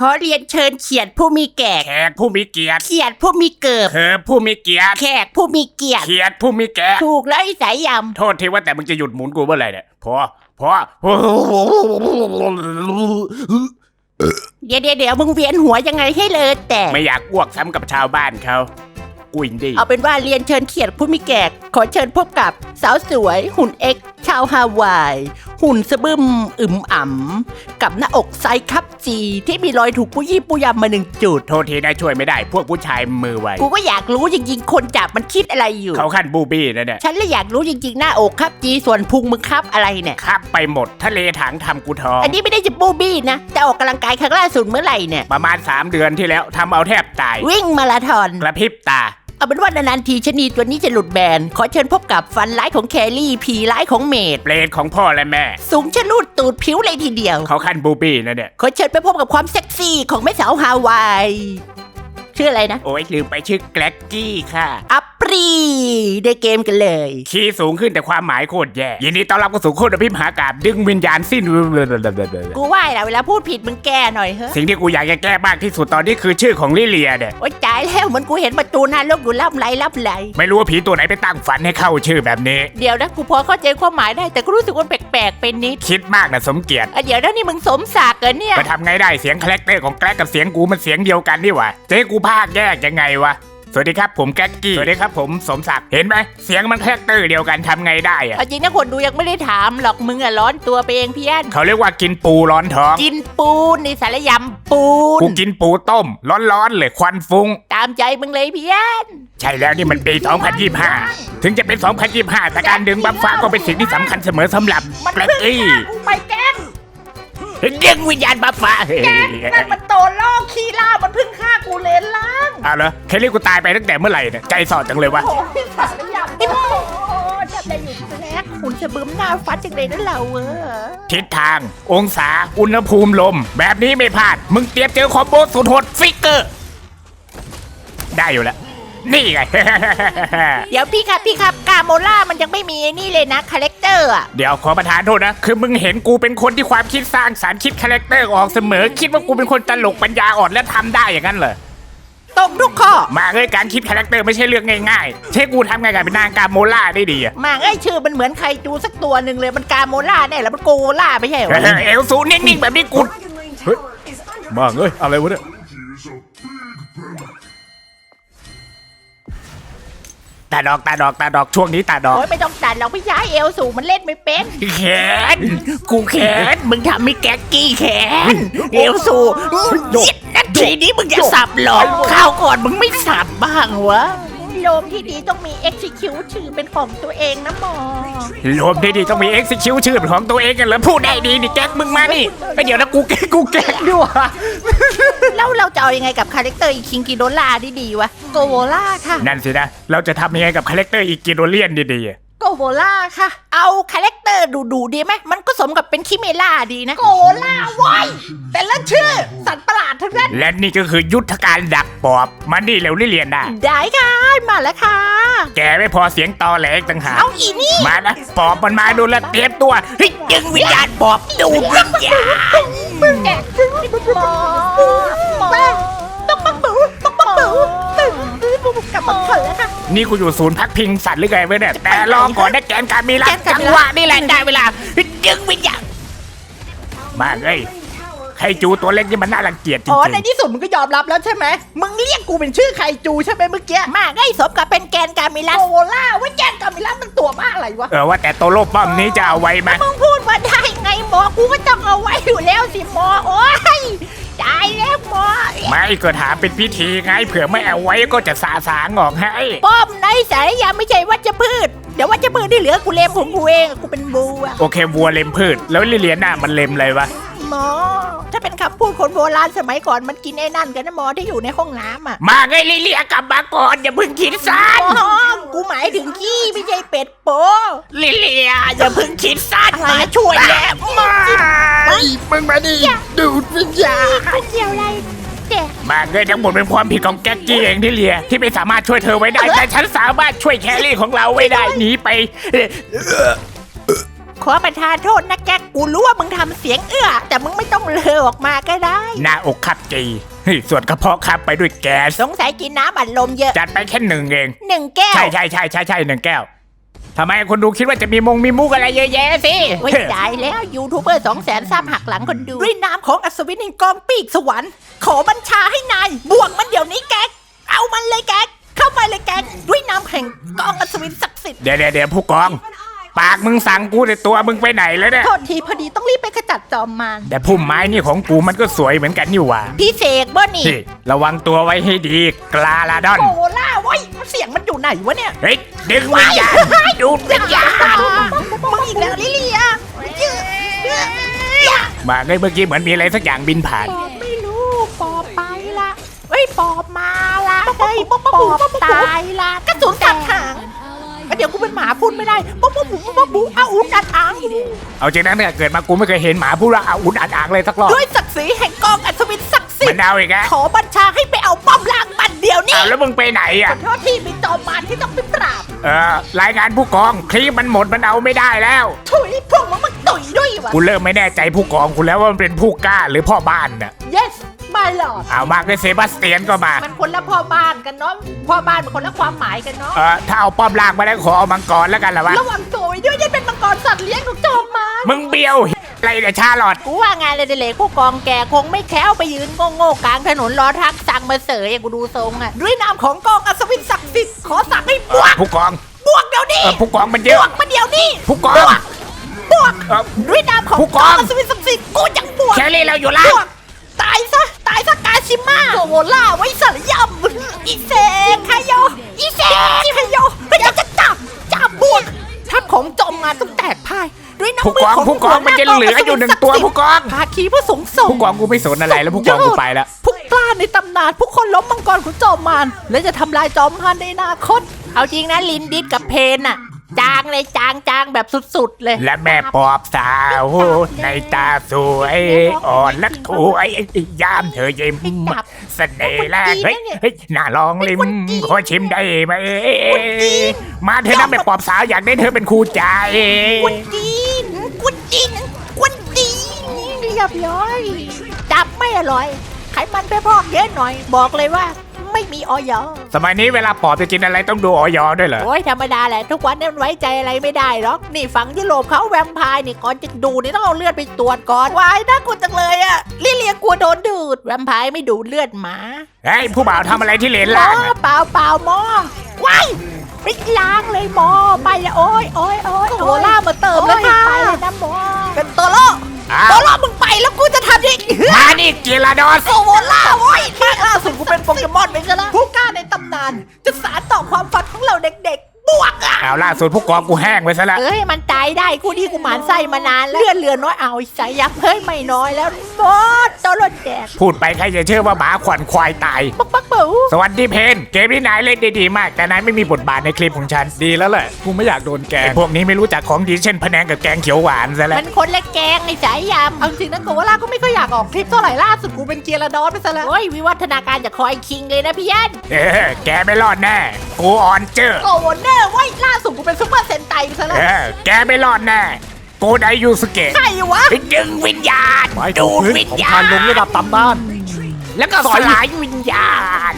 ขอเรียนเชิญเขียดผู้มีแก่แขกผู้มีเกียรติเขียดผู้มีเกิบเธอผู้มีเกียรติแขกผู้มีเกียรติ เขียดผู้มีแกะถูกแล้วไอ้สายยโทษทีว่าแต่มึงจะหยุดหมุนกูเมื่อไหร่เนี่ยพอพอำเดี๋ยวเดี๋ยวเดี๋ยวมึงเวียนหัวยังไงให้เลยแต่ ไม่อยากอ้วกซ้ำกับชาวบ้านเขากูอินดี้เอาเป็นว่าเรียนเชิญเขียดผู้มีแก่ขอเชิญพบกับสาวสวยหุ่นเอ็กซ์ชาวฮาวาย หุ่นสะบึมอึมอ่ำกับหน้าอกไซส์คับจี ที่มีรอยถูกปุยี่ปุยำมาหนึ่งจุด โทษทีนะช่วยไม่ได้ พวกผู้ชายมือไวกูก็อยากรู้จริงๆ คนจับมันคิดอะไรอยู่ เขาขั้นบูบี้นะเนี่ยฉันเลยอยากรู้จริงๆ หน้าอกครับจีส่วนพุงมึงครับอะไรเนี่ยครับไปหมดทะเลถังทำกูท้อง อันนี้ไม่ได้จะบูบี้นะจะออกกำลังกายครั้งล่าสุดเมื่อไหร่เนี่ยประมาณ 3 เดือนที่แล้วทำเอาแทบตาย วิ่งมาราธอนกระพริบตา เอาเป็นว่านานๆทีชะนีตัวนี้จะหลุดแบน ขอเชิญพบกับฟันร้ายของแครี่ผีร้ายของเมด เปรตของพ่อและแม่ สูงชะลูดตูดผิวเลยทีเดียว เขาขั้นบูบี้นะเนี่ย ขอเชิญไปพบกับความเซ็กซี่ของแม่สาวฮาวาย ชื่ออะไรนะ โอ้ยลืมไปชื่อแกล็กกี้ค่ะ อัปรีได้เกมกันเลย คีย์สูงขึ้นแต่ความหมายโคตรแย่ยินดีต้อนรับเข้าสู่โคตรพิมหากาบดึงวิญญาณสิ้น กูว่าแหละเวลาพูดผิดมึงแก้หน่อยเฮ้ยสิ่งที่กูอยากจะแก้มากที่สุดตอนนี้คือชื่อของลิเลียเนี่ย โอ๊ยตายแล้วเหมันกูเห็นประตูหน้าโลกอยู่ล่ำไรล่ำไร ไม่รู้ว่าผีตัวไหนไปตั้งฝันให้เข้าชื่อแบบนี้ เดี๋ยวนะกูพอเข้าใจความหมายได้แต่ก็รู้สึกว่าแปลกๆเป็นนิดคิดมากนะสมเกียรติอะเดี๋ยวนะนี่มึงสมศักดิ์เหรอเนี่ยไปทำไงได้เสียงคาแรคเตอร์ของแกล็กกับเสียงกูมันเสียงเดียวกันนี่หว่าเจ๊กูภาคแยกยังไงวะ สวัสดีครับผมแก๊กกี้ สวัสดีครับผมสมศักดิ์ เห็นไหมเสียงมันคาแรคเตอร์เดียวกันทำไงได้อะเอาจริงนะคนดูยังไม่ได้ถามหรอกมึงอะร้อนตัวไปเองเพี้ยน เขาเรียกว่ากินปูร้อนท้อง กินปูนในสารยำปูน กูกินปูต้ม ร้อนๆเลยควันฟุ้ง ตามใจมึงเลยเพี้ยน ใช่แล้วนี่มันปี 2025 ถึงจะเป็น 2025 แต่การดึงบัฟฟ้าก็เป็นสิ่งที่สำคัญเสมอสำหรับแกล็กกี้ กูไป แกล้งดึงวิญญาณบัฟฟ้าเฮ้ยนั่นมันโตโลกขี้ล่ามันเพึ่งฆ่ากูเลนล่างเอาเหรอเคลลี่กูตายไปตั้งแต่เมื่อไหร่เนี่ยใจสอดจังเลยวะ โอ้ยสารยำโอ้ยจับได้อยู่แล้หุ่นจะบึ้มหน้าฟัดจังเลยนะเราเออทิศทาง องศา อุณหภูมิลม แบบนี้ไม่พลาด มึงเตรียมเจอคอมโบสุดโหดฟิกเกอร์ ได้อยู่แล้ว นี่ไง เดี๋ยวพี่ครับพี่ครับกาโมล่ามันยังไม่มีไอ้นี่เลยนะคาแรคเตอร์อะเดี๋ยวขอประทานโทษนะ คือมึงเห็นกูเป็นคนที่ความคิดสร้างสารรค์คิดคาแรคเตอร์ออกเสมอ คิดว่ากูเป็นคนตลกปัญญาอ่อนและทำได้อย่างนั้นเหรอ ตรงทุกข้อมาเลยการคิดคาแรคเตอร์ไม่ใช่เรื่องง่ายๆใช่กูทำไงกับเป็นนางกาโมล่าได้ดีอะมาเอ้ยชื่อมันเหมือนใครจูสักตัวหนึ่งเลยมันกาโมล่าแน่แล้วมันโกล่าไม่ใช่เหรอ เอลซูนิ่งๆแบบนี้กูเฮ้ยมาเอ้ย อะไรวะเนี่ยตาดอกตาดอกตาดอกช่วงนี้ตาดอกโอ้ยไม่ต้องตัดหรอกพี่ชายเอลสูงมันเล่นไม่เป็นแขนกูแขนมึงทำให้แก๊กกี้แขนเอลสูยิดนาทีนี้มึงจะสับหลอกข้าวก่อนมึงไม่สับบ้างวะ โลมที่ดีต้องมี execute ชื่อเป็นของตัวเองนะหมอรวมที่ดีต้องมี execute ชื่อเป็นของตัวเองกันเหรอพูดได้ดีนี่แก๊กมึงมานี่เอ้ยเดี๋ยวนะกูแก๊กกูแก๊กด้วยวะแล้วเราจะเอายังไงกับคาแรคเตอร์อีคิงกิโดล่าดีดีๆวะ โกโวล่าค่ะ นั่นสินะ เราจะทำยังไงกับคาแรคเตอร์อีกิโดเลียนดีๆอะ โกโวล่าค่ะ เอาคาแรคเตอร์ดูดูๆดีไหมมันก็สมกับเป็นคิเมล่าดีนะ โกล่าไว้แต่ละชื่อ สัตว์ประหลาดทั้งนั้น และนี่ก็คือยุทธการดักปอบมานี่เร็วนี่เรียนได้ได้ค่ะ มาแล้วค่ะ แกไม่พอเสียงตอแหลกต่างหากเอาอีนี่ มานะปอบมันมาดูแลวเตรียมตัวเฮ้ยดึงวิญญาณปอบดูดวิญญาณมึงแกะถึงหมอห นี่กูอยู่ศูนย์พักพิงสัตว์หรือไงเว้ยเนี่ยแต่รอก่อนนะแกนการมีรักแกนการจัมีงรักหวะนี่แหละได้เวลาดึงวิญญาณมาเอ้ยใครจูตัวเล็กนี่มันน่ารังเกียจจริอ๋อในงที่สุดมึงก็ยอมรับแล้วใช่ไหม มึงเรียกกูเป็นชื่อไคจูใช่ไหมเมื่อกี้ มากไอ้สมกับเป็นแกนการมิลัสโกล่าว่าแกนกามิลัสมันตัวบ้าอะไรวะๆเออว่าแต่โตโลป้อมนี้จะเอาไว้ไหมมึงพูดมาได้ไงหมอ กูก็ต้องเอาไว้อยู่แล้วสิหมอ โอ้ย ตายแล้วหมอไม่ก็ถามเป็นพิธีไงเผื่อไม่เอาไว้ก็จะสาสางออกให้ ป้อมในสายยาไม่ใช่วัชพืช เดี๋ยววัชพืชที่เหลือกูเลมของกูเองกูเป็นบูอะโอเควัวเล็มพืช แล้วลิเลียน่ามันเล็มอะไรวะ หมอ ถ้าเป็นคำพูดคนโบราณสมัยก่อนมันกินไอ้นั่นกันนะหมอที่อยู่ในห้องน้ำอะมาไงลิเลียกลับมาก่อนอย่าเพิ่งคิดสั้นหมอกูหมายถึงขี้ไม่ใช่เป็ดโปลิเลียอย่าเพิ่งคิดสั้นอะไรมาช่วยแล้วมามึงมาดิดูดวิญญาณกูเกี่ยวอะไรแกมาเงยทั้งหมดเป็นความผิดของแก๊กกี้เองที่เลียที่ไม่สามารถช่วยเธอไว้ได้แต่ฉันสามารถช่วยแครี่ของเราไว้ได้หนีไปเอ่อ ขขอประทานโทษนะแก๊กกูรู้ว่ามึงทำเสียงเอื้อ แต่มึงไม่ต้องเลอออกมาก็ได้ หน้าอกครับจีเฮ้ยส่วนกระเพาะครับไปด้วยแก๊สสงสัยกินน้ำอัดลมเยอะจัดไปแค่หนึ่งเอง หนึ่งแก้วใช่ใช่ใช่ใช่ใช่หนึ่งแก้วทำไมคนดูคิดว่าจะมีมงมีมุกอะไรเยอะแยะสิ โอ้ยตายแล้วยูทูบเบอร์สองแสนซ้ำหักหลังคนดูด้วยน้ำของอัศวินแห่งกองปีกสวรรค์ ขอบัญชาให้นายบวกมันเดี๋ยวนี้แก๊กเอามันเลยแก๊กเข้ามาเลยแก๊กด้วยน้ำแห่งกองอัศวินศักดิ์สิทธิ์เดี๋ยวเดี๋ยวเดี๋ยวผู้กอง ปากมึงสั่งกูแต่ตัวมึงไปไหนแล้วเนี่ย โทษทีพอดีต้องรีบไปขจัดจอมมารแต่พุ่มไม้นี่ของกูมันก็สวยเหมือนกันนี่หว่าพี่เสกบ่นี่ นี่ระวังตัวไว้ให้ดี กลาลาดอนโอ้ล่าเว้ยเสียงมันอยู่ไหนวะเนี่ยเฮ้ย ดึงวิญญาณดูดวิญญาณมึงอีกแล้วลิเลียมาไงเมื่อกี้เหมือนมีอะไรสักอย่างบินผ่าน ปอบไม่รู้ ปอบไปละเฮ้ยปอบมาละเฮ้ยปอบตายละกระสุนตัดหาง เดี๋ยวกูเป็นหมาพูดไม่ได้ป๊อบป๊อบปุ๊บป๊อบปุ๊บอาอุดัดอังเอาจริงนะเนี่ยเกิดมากูไม่เคยเห็นหมาพูดว่าอาอุดอาดอ่างเลยสักรอบด้วยศักดิ์ศรีแห่งกองอัศวินศักดิ์สิทมันธิ์เอาอีกแล้วขอบัญชาให้ไปเอาป้อมล่างมันเดี๋ยวนี้เอาแล้วมึงไปไหนอะโทษที่มีจอมมารที่ต้องไปปราบเออรายงานผู้กองคลิปมันหมดมันเอาไม่ได้แล้ว ถุยพวกมึงมันตุ๋ยด้วยวะ กูเริ่มไม่แน่ใจผู้กองกูแล้วว่ามันเป็นผู้กล้าหรือพ่อบ้านน่ะ yes my lord เอามากเลยเซบาสเตียนก็มา มันคนละพ่อบ้านกันเนาะ พ่อบ้านมันคนละความหมายกันเนาะ เออถ้าเอาป้อมล่างมาแล้วขอเอามังกรแล้วกันละวะ ระวังตัวไว้ด้วยยันเป็นมังกรสัตว์เลี้ยงของจอมมารมึงเบี้ยวอะไรเนี่ยชาลอดกูว่างานเลยเด็กผู้กองแกคงไม่แค้วไปยืนโง่ๆกลางถนนรอทักสั่งมาเสยกูดูทรงอะด้วยนามของกองอัศวินศักดิ์สิทธิ์ขอสั่งให้บวกผู้กอง บวกเดี๋ยวนี้เออผู้กองมันบเยอะ วกมาเดี๋ยวนี้ผู้กอง บวกเออ ด้วยนามของผู้กกอองงอัศวินศักดิ์สิทธิ์กูจังบวกแครี่เราอยู่บล่างวกตายซะตายซะกาชิมาโซโวล่าไว้สารยำอีเซกไคโยอีเซกไคโยเฮ้ยจะจับจับบวกทัพของจอมมาต้องแตกพ่ายด้วยน้ำผู้มืกองของผู้กองมันจะเหลืออยู่หนึ่งตัวผู้กองภาคีผู้สงส่งผู้กองกูไม่สนอะไรแล้วผู้กองกูไปแล้วผู้กล้าในตำนานผู้คนล้มมังกรของจอมมารและจะทำลายจอมมารในอนาคตเอาจริงนะลินดิสกับเพนอะ จางเลยจางจางแบบสุดๆเลย และแม่ปอบสาวในตาสวยอ่อนและถวยยามเธอยิ้มเสน่ห์แรกเฮ้ยเฮ้ยน่าลองลิมขอชิมได้ไหมมาเธอนะแม่ปอบสาวอยากได้เธอเป็นครูใจกวนจีนกวนจีนกวนจีนเรียบร้อยจับไม่อร่อยไขมันไปพอกเยอะหน่อย บอกเลยว่า ไม่มีออยสมัยนี้เวลาปอบจะกินอะไรต้องดูออยด้วยเหรอ โอ้ยธรรมดาแหละ ทุกวันนี้มันไว้ใจอะไรไม่ได้หรอก นี่ฝั่งยุโรปเขาแวมไพร์นี่ก่อนจะดูนี่ต้องเอาเลือดไปตรวจก่อนวายน่ากลัวจังเลยอะลิเลียกลัวโดนดูด แวมไพร์ไม่ดูดเลือดหมาเฮ้ยผู้บ่าวทำอะไรที่เลนหมล่าองเปล่าเปล่าหมอว้ายไปล้างเลยหมอไปแล้วโอ้ยโอ้ยโอ้ยโซล่ามาเติมแล้วค่ะไปเลยนะหมอเป็นตัวโล อ้าตัววโลมึงไปแล้วกูจะทำยังไงมานี่เกียร์ดอสโซโวล่าโว้ยมากล่าสุดกูเป็นโปเกมอนไปซะแล้วผู้กล้าในตำนาน จะสานต่อความฝันของเราเด็กๆ บวกอะ เอาล่าสุดผู้กองกูแห้งไปซะแล้วเอ้ยมันตายได้กูนี่กูหมานไส้มานานแล้วเลือดเรือน้อยเอาใส่ยับเฮ้ยไม่น้อยแล้วหมดตัวรถแดกพูดไปใครจะเชื่อว่าหมาขวัญควายตาย ปักปักเป๋าสวัสดีเพน เกมนี้นายเล่นได้ดีมาก แต่นายไม่มีบทบาทในคลิปของฉัน ดีแล้วแหละกูไม่อยากโดนแกไอ้งพวกนี้ไม่รู้จักของดีเช่นพะแนงกับแกงเขียวหวานซะแล้วมันคนละแกงไอ้สายยำเอาจริงนะโกวาล่าก็ไม่ค่อยอยากออกคลิปเท่าไหร่ล่าสุดกูเป็นเกียร์ดอนไปซะแล้วโอ้ยวิวัฒนาการจากคอยคิงเลยนะพี่ยันเออแกไม่รอดแน่กูออนเจอร์ โกวเนอร์ไว้ยล่าสุดกูเป็นซุปเปอร์เซนไตไปซะแล้วเออแกไม่รอดแน่กูไดยูสเกะใครวะไปดึงวิญญาณไม้ดูถูกดพื้นวิญของญาพาณนลงระดับตำนาน แล้วก็สลายวิญญาณ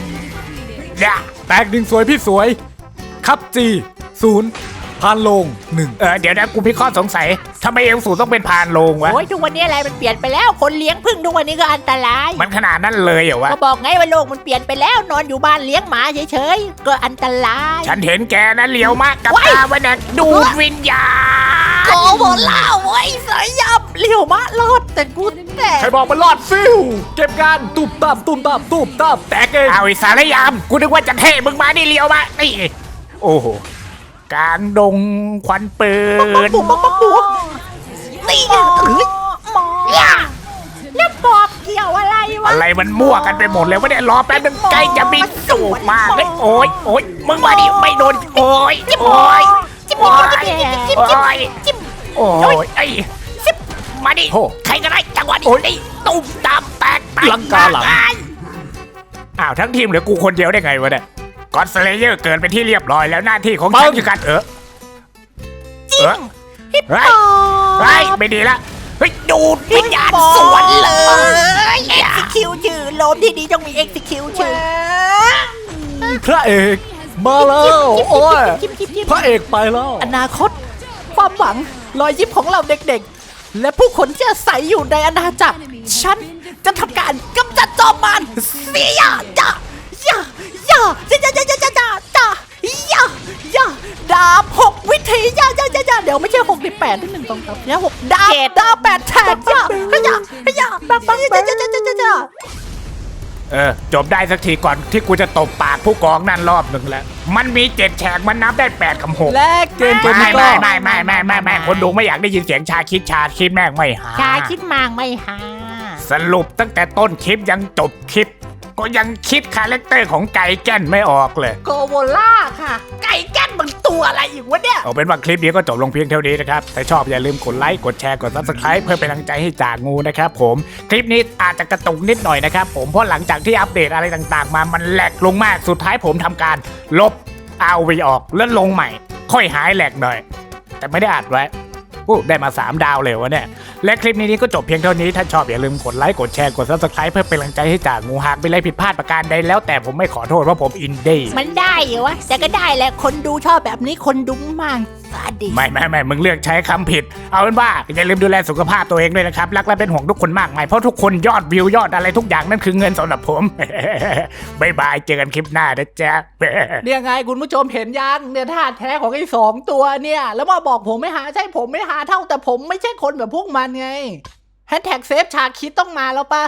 เนี่ยแตกดึงสวยพี่สวย ครับจีศูนย์ พานลงหนึ่งเออเดี๋ยวนะกูมีข้อสงสัยทำไมเอลสูต้องเป็นพานโลงวะ โอ้ยทุกวันนี้อะไรมันเปลี่ยนไปแล้วคนเลี้ยงพึ่งทุกวันนี้ก็อันตราย มันขนาดนั้นเลยเหรอวะ ก็บอกไงว่าโลกมันเปลี่ยนไปแล้วนอนอยู่บ้านเลี้ยงหมาเฉยๆก็อันตรายฉันเห็นแกนะเลียวมากกับว้ายตาวันนั้นดูดวิญญาณโกโบล่าไว้สายยับเลี้ยวมะรอดแต่กูแต่ใครบอกมันรอดฟิวเก็บงานตุบตับตุบตับตุบตับแตกเองเอาไอ้สารยามกูนึกว่าจะเท่มึงมานี่เลียวมานี่โอ้โห กลางดงควันปืนปุ๊บปุ๊บปุ๊บปุ๊บนี่ไงเฮ้ยหมอแล้วปอบเกี่ยวอะไรวะอะไรมันมั่วกันไปหมดเลยวะเนี่ยรอแป๊บนึงใกล้จะบินสูบมาเลยโอ้ยโอ้ยมึงมาดิไม่โดนโอ้ยโอ้ยจิ้มโอ้ยจิ้มจิ้มจิ้มโอ้จิ้มยจิ้มโอ้ยไอ้ซิบมาดิโอ้ใครก็ได้จังหวะนี้นี่ตุ้มตามแตกแตลังกาหลังอ้าวทั้งทีมเหลือกูคนเดียวได้ไงวะเนี่ย กอดสเลเยอร์เกินไปที่เรียบร้อยแล้วหน้าที่ของฉันคือการเออจิ้เออมฮิปเฮ้โปยเฮ้ยไม่ดีละเฮ้ยดูดวิญญาณสวนเลยเอ็กซิคิวชื่อโลมที่ดีต้องมีเอ็กซิคิวชื่อพระเอกมาแล้วโอ้ยพระเอกไปแล้วอนาคต ความหวังรอยยิ้มของเราเด็กๆ และผู้คนที่อาศัยอยู่ในอาณาจักรฉันจะทำการกำจัดจอมมันเสียอย่าอย่าอย่า จ้าจ้าจ้าจ้าจ้าจ้าย่าย่าดาบหกวิธีย่าย่าย่าย่าเดี๋ยวไม่ใช่หกหรือแปดที่หนึ่งตรงครับย่าหกดาบดาบแปดแฉกย่าขยะขยะาบปังย่าย่าย่าย่าย่าเออจบได้สักทีก่อนที่กูจะตบปากผู้กองนั่นรอบหนึ่งแล้ว มันมีเจ็ดแฉกมันนับได้แปดคำหกแลกเกิตัวนี้ไม่ไม่ไม่ไม่ไม่ไม่คนดูไม่อยากได้ยินเสียงชาคิดชาคิดแม่งไม่หาชาคิดมางไม่หา สรุปตั้งแต่ต้นคลิปยังจบคลิป ก็ยังคิดคาแรคเตอร์ของไก่แก้นไม่ออกเลย โกโบล่าค่ะ ไก่แก้นมันตัวอะไรอีกวะเนี่ย เอาเป็นว่าคลิปนี้ก็จบลงเพียงเท่านี้นะครับ ถ้าชอบอย่าลืมกดไลค์ กดแชร์ กด subscribe เพื่อเป็นกำลังใจให้จ่างูนะครับผม คลิปนี้อาจจะกระตุกนิดหน่อยนะครับผม เพราะหลังจากที่อัปเดตอะไรต่างๆ มา มันแหลกลงมาก สุดท้ายผมทำการลบเอาวีออกแล้วลงใหม่ ค่อยหายแหลกหน่อย แต่ไม่ได้อัดไว้อู้ได้มา 3 ดาวเลยวะเนี่ย และคลิปนี้ก็จบเพียงเท่านี้ถ้าชอบอย่าลืมกดไลค์กดแชร์กด subscribe เพื่อเป็นกำลังใจให้จ่างูหากเป็นอะไรผิดพลาดประการใดแล้วแต่ผมไม่ขอโทษว่าผมอินดี้มันได้เหรอวะแต่ก็ได้แหละคนดูชอบแบบนี้คนดูมากสาดิไม่ไม่ไม่มึงเลือกใช้คำผิด เอาเป็นว่าอย่าลืมดูแลสุขภาพตัวเองด้วยนะครับรักและเป็นห่วงทุกคนมากมายเพราะทุกคนยอดวิวยอดอะไรทุกอย่างนั่นคือเงินสำหรับผมบายบายเจอกันคลิปหน้านะจ๊ะเนี่ยไงคุณผู้ชมเห็นยังเนี่ยท่าแท้ของไอ้สองตัวเนี่ย แล้วมาบอกผมไม่หาใช่ผมไม่หาเท่าแต่ผมไม่ใช่คนแบบพวกมันไงแฮชแท็กเซฟชาคิดต้องมาแล้วปะ